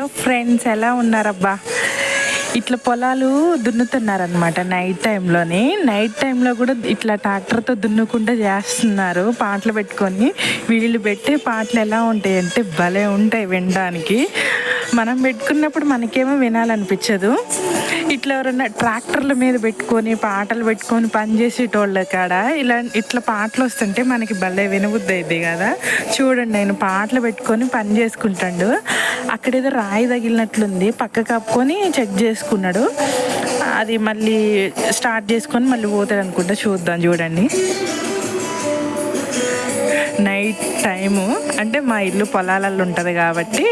Hello friends ఎలా ఉన్నారబ్బా? ఇట్లా పొలాలు దున్నుతున్నారనమాట నైట్ టైంలోని. నైట్ టైంలో కూడా ఇట్లా ట్రాక్టర్తో దున్నుకుంటూ చేస్తున్నారు పాటలు పెట్టుకొని. వీళ్ళు పెట్టే పాటలు ఎలా ఉంటాయి అంటే భలే ఉంటాయి వినడానికి. మనం పెట్టుకున్నప్పుడు మనకేమో వినాలనిపించదు. ఇట్లా ఎవరన్నా ట్రాక్టర్ల మీద పెట్టుకొని పాటలు పెట్టుకొని పని చేసేటోళ్ళ కాడ ఇలా ఇట్లా పాటలు వస్తుంటే మనకి భలే వినబుద్ధి అయింది కదా. చూడండి నేను పాటలు పెట్టుకొని పని చేసుకుంటాడు. అక్కడ ఏదో రాయి తగిలినట్లుంది పక్క కప్పుకొని చెక్ చేసుకున్నాడు. అది మళ్ళీ స్టార్ట్ చేసుకొని మళ్ళీ పోతాడు అనుకుంటా చూద్దాం చూడండి. నైట్ టైము అంటే మా ఇల్లు పొలాలలో ఉంటుంది కాబట్టి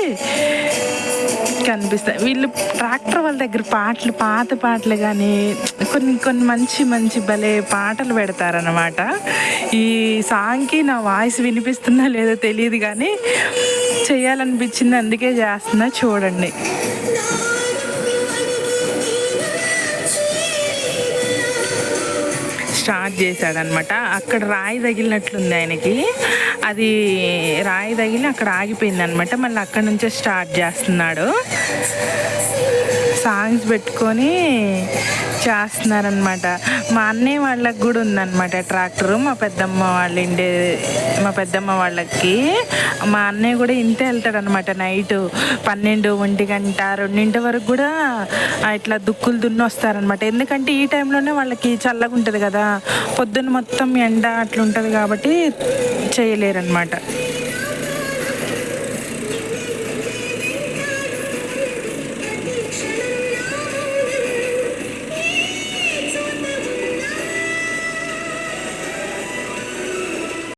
కనిపిస్తాయి. వీళ్ళు ట్రాక్టర్ వాళ్ళ దగ్గర పాటలు పాత పాటలు కానీ కొన్ని కొన్ని మంచి మంచి భలే పాటలు పెడతారనమాట ఈ సాంగ్కి నా వాయిస్ వినిపిస్తుందా లేదో తెలియదు కానీ చేయాలనిపించింది అందుకే చేస్తున్నా చూడండి. స్టార్ట్ చేశాడనమాట అక్కడ రాయి తగిలినట్లుంది ఆయనకి. అది రాయి తగిలి అక్కడ ఆగిపోయింది అనమాట మళ్ళీ అక్కడ నుంచే స్టార్ట్ చేస్తున్నాడు. సాంగ్స్ పెట్టుకొని చేస్తున్నారనమాట మా అన్నయ్య వాళ్ళకి కూడా ఉందన్నమాట ట్రాక్టర్. మా పెద్దమ్మ వాళ్ళ ఇండే మా పెద్దమ్మ వాళ్ళకి. మా అన్నయ్య కూడా ఇంతే వెళ్తాడనమాట నైట్. పన్నెండు ఒంటి గంట రెండింటి వరకు కూడా ఇట్లా దుక్కులు దున్ని వస్తారనమాట ఎందుకంటే ఈ టైంలోనే వాళ్ళకి చల్లగా ఉంటుంది కదా. పొద్దున్న మొత్తం ఎండ అట్లా ఉంటుంది కాబట్టి చేయలేరనమాట